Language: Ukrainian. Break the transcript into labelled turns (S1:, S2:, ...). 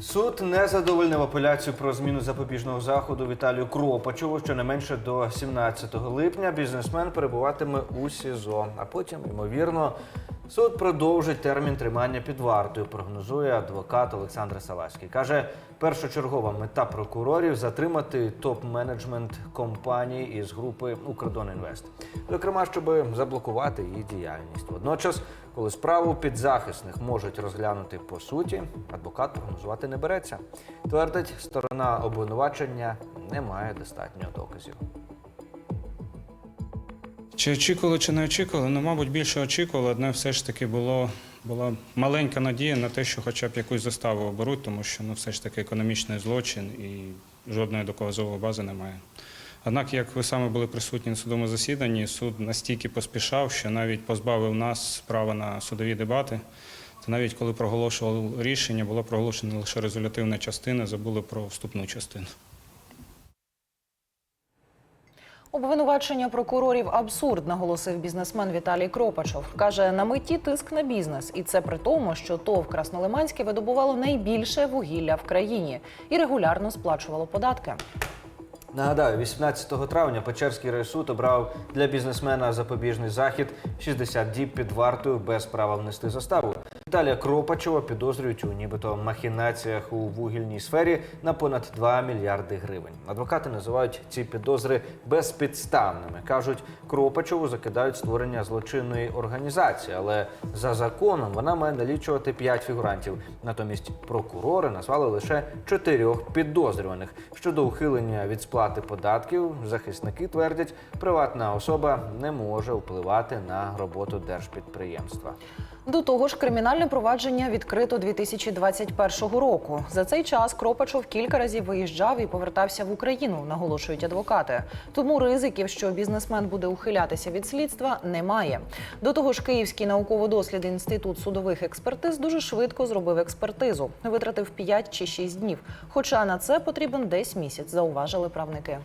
S1: Суд не задовольнив апеляцію про зміну запобіжного заходу Віталію Кропачову. менше до 17 липня бізнесмен перебуватиме у СІЗО. А потім, ймовірно, суд продовжить термін тримання під вартою. Прогнозує адвокат Олександр Саласький. каже, першочергова мета прокурорів затримати топ-менеджмент компанії із групи Укрдонінвест. Зокрема, щоб заблокувати її діяльність. Водночас, коли справу підзахисних можуть розглянути по суті, адвокат прогнозувати не береться. Твердить, сторона обвинувачення не має достатньо доказів.
S2: Чи очікували, чи не очікували? Ну, мабуть, більше очікували. Одне все ж таки було, була маленька надія на те, що хоча б якусь заставу оберуть, тому що ну, все ж таки економічний злочин і жодної доказової бази немає. Однак, як ви саме були присутні на судовому засіданні, суд настільки поспішав, що навіть позбавив нас права на судові дебати. То навіть коли проголошували рішення, була проголошена лише резолютивна частина, забули про вступну частину.
S3: Обвинувачення прокурорів абсурд, наголосив бізнесмен Віталій Кропачов. Каже, на меті тиск на бізнес, і це при тому, що ТОВ Краснолиманське видобувало найбільше вугілля в країні і регулярно сплачувало податки.
S1: Нагадаю, 18 травня Печерський райсуд обрав для бізнесмена запобіжний захід 60 діб під вартою без права внести заставу. Віталія Кропачова підозрюють у нібито махінаціях у вугільній сфері на понад 2 мільярди гривень. Адвокати називають ці підозри безпідставними. кажуть, Кропачову закидають створення злочинної організації, але за законом вона має налічувати 5 фігурантів. Натомість прокурори назвали лише чотирьох підозрюваних. Щодо ухилення від сплати податків, захисники твердять, приватна особа не може впливати на роботу держпідприємства.
S3: До того ж, кримінальне провадження відкрито 2021 року. За цей час Кропачов кілька разів виїжджав і повертався в Україну, наголошують адвокати. Тому ризиків, що бізнесмен буде ухилятися від слідства, немає. До того ж, Київський науково-дослідний інститут судових експертиз дуже швидко зробив експертизу, витратив 5 чи 6 днів. Хоча на це потрібен десь місяць, зауважили правники.